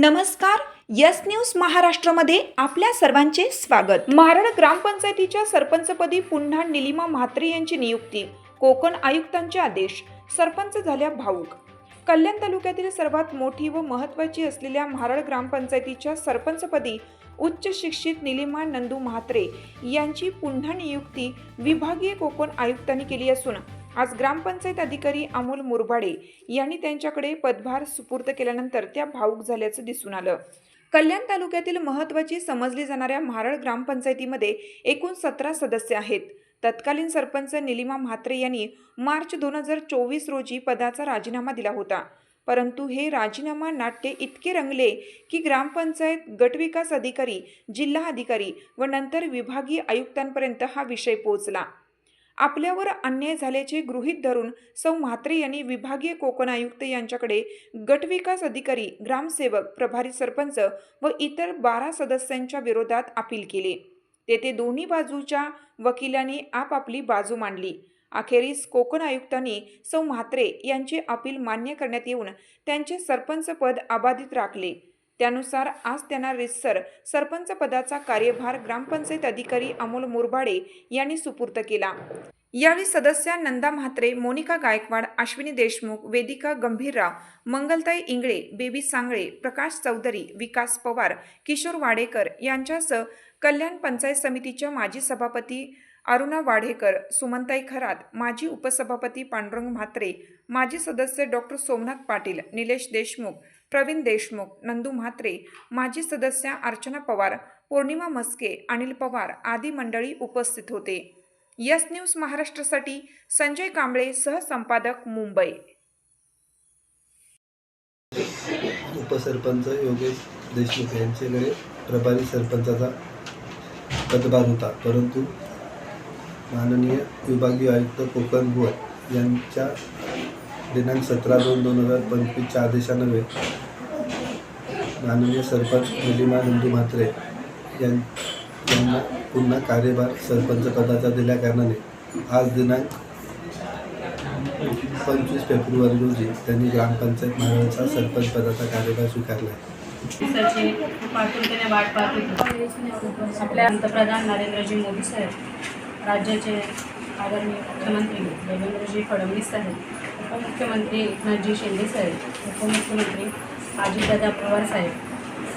नमस्कार yes news महाराष्ट्रामध्ये आपल्या सर्वांचे स्वागत. महाराड ग्रामपंचायतीच्या सरपंचपदी पुन्हा निलिमा म्हात्रे यांची नियुक्ती कोकण आयुक्तांचे आदेश सरपंच झाल्या भाऊक. कल्याण तालुक्यातील सर्वात मोठी व महत्त्वाची असलेल्या महाराळ ग्रामपंचायतीच्या सरपंचपदी उच्च शिक्षित निलिमा नंदू म्हात्रे यांची पुन्हा नियुक्ती विभागीय कोकण आयुक्तांनी केली असून आज ग्रामपंचायत अधिकारी अमोल मुरबाडे यांनी त्यांच्याकडे पदभार सुपूर्द केल्यानंतर त्या भाऊक झाल्याचं दिसून आलं. कल्याण तालुक्यातील महत्त्वाची समजली जाणाऱ्या म्हारळ ग्रामपंचायतीमध्ये एकूण सतरा सदस्य आहेत. तत्कालीन सरपंच निलिमा म्हात्रे यांनी मार्च दोन हजार चोवीस रोजी पदाचा राजीनामा दिला होता. परंतु हे राजीनामा नाट्य इतके रंगले की ग्रामपंचायत गटविकास अधिकारी जिल्हा अधिकारी व नंतर विभागीय आयुक्तांपर्यंत हा विषय पोहोचला. आपल्यावर अन्याय झाल्याचे गृहीत धरून सौ म्हात्रे यांनी विभागीय कोकण आयुक्त यांच्याकडे गटविकास अधिकारी ग्रामसेवक प्रभारी सरपंच व इतर बारा सदस्यांच्या विरोधात अपील केले. तेथे दोन्ही बाजूच्या वकिलांनी आपापली बाजू मांडली. अखेरीस कोकण आयुक्तांनी सौ म्हात्रे यांचे अपील मान्य करण्यात येऊन त्यांचे सरपंच पद अबाधित राखले. त्यानुसार आज त्यांना रिसर सरपंच पदाचा कार्यभार ग्रामपंचायत अधिकारी अमोल मुरबाडे यांनी सुपूर्त केला. यावेळी सदस्या नंदा म्हात्रे मोनिका गायकवाड अश्विनी देशमुख वेदिका गंभीरराव मंगलताई इंगळे बेबी सांगळे प्रकाश चौधरी विकास पवार किशोर वाडेकर यांच्यासह कल्याण पंचायत समितीच्या माजी सभापती अरुणा वाढेकर सुमनताई खरात माजी उपसभापती पांडुरंग म्हात्रे माजी सदस्य डॉक्टर सोमनाथ पाटील निलेश देशमुख प्रवीण देशमुख नंदू म्हात्रे माजी सदस्या अर्चना पवार पौर्णिमा मस्के अनिल पवार आदी मंडळी उपस्थित होते. यस न्यूज महाराष्ट्रासाठी संजय कांबळे सहसंपादक मुंबई. उपसरपंच योगेश देशमुख यांच्याकडे प्रभारी सरपंचाचा पदभार होता परंतु माननीय विभागीय आयुक्त कोकण भुवन यांच्या दिनांक सतरा दोन दोन हजार पंचवीसच्या आदेशान्वये माननीय सरपंच निलिमा हिंदू म्हात्रे यां यांना पुन्हा कार्यभार सरपंच पदाचा दिल्या कारणाने आज दिनांक पंचवीस फेब्रुवारी रोजी त्यांनी ग्रामपंचायत महाराजांचा सरपंच पदाचा कार्यभार स्वीकारला आहे. वाट पाहत आपल्या पंतप्रधान नरेंद्रजी मोदी साहेब राज्याचे आदरणीय मुख्यमंत्री देवेंद्रजी फडणवीस साहेब उपमुख्यमंत्री एकनाथजी शिंदे साहेब उपमुख्यमंत्री अजितदादा पवार साहेब.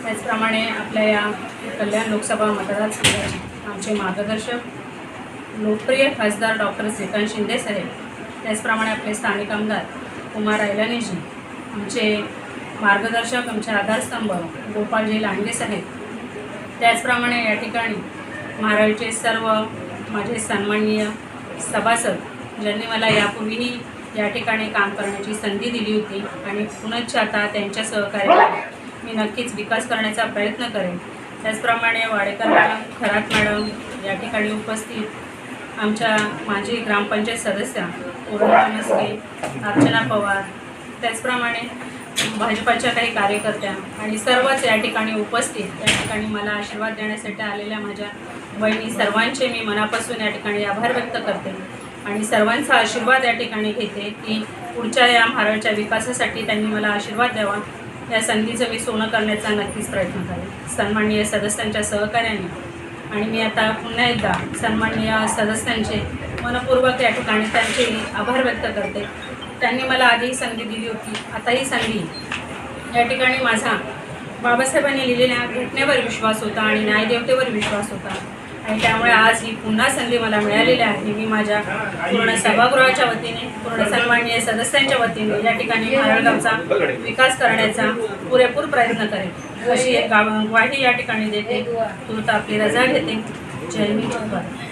त्याचप्रमाणे आपल्या या कल्याण लोकसभा मतदारसंघाचे आमचे मार्गदर्शक लोकप्रिय खासदार डॉक्टर श्रीकांत शिंदे साहेब त्याचप्रमाणे आपले स्थानिक आमदार कुमार ऐलानेजी आमचे मार्गदर्शक आमचे आधारस्तंभ गोपाळजी लांडगे साहेब. त्याचप्रमाणे या ठिकाणी महाराष्ट्राचे सर्व माझे सन्माननीय सभासद ज्यांनी मला यापूर्वीही या ठिकाणी काम करण्याची संधी दिली होती आणि पुनश्च आता त्यांच्या सहकार्याने मी नक्कीच विकास करण्याचा प्रयत्न करेन. त्याचप्रमाणे वाडेकर मॅडम खरात मॅडम या ठिकाणी उपस्थित आमच्या माजी ग्रामपंचायत सदस्या पौर्णिमा मस्के अर्चना पवार त्याचप्रमाणे भाजपाच्या काही कार्यकर्त्या आणि सर्वच या ठिकाणी उपस्थित या ठिकाणी मला आशीर्वाद देण्यासाठी आलेल्या माझ्या बहिणी सर्वांचे मी मनापासून या ठिकाणी आभार व्यक्त करते आणि सर्वांचा आशीर्वाद या ठिकाणी घेते की पुढच्या या महाराष्ट्राच्या विकासासाठी त्यांनी मला आशीर्वाद द्यावा. या संधीचं मी सोनं करण्याचा नक्कीच प्रयत्न करेन. सन्माननीय सदस्यांच्या सहकार्याने आणि मी आता पुन्हा एकदा सन्माननीय सदस्यांचे मनपूर्वक या ठिकाणी त्यांचे आभार व्यक्त करते. त्यांनी मला आधी संधी दिली होती आताही संधी या ठिकाणी माझा बाबासाहेबांनी लिहिलेल्या घटनेवर विश्वास होता आणि न्यायदेवतेवर विश्वास होता. आणि त्यामुळे आज ही पुन्हा संधी मला मिळालेली आहे. मी माझ्या पूर्ण सभागृहाच्या वतीने पूर्ण सन्माननीय सदस्यांच्या वतीने या ठिकाणी महाराळगावचा विकास करण्याचा पुरेपूर प्रयत्न करेन. अशी एक ग्वाही या ठिकाणी देते. तू आपली रजा घेते. जय मी जय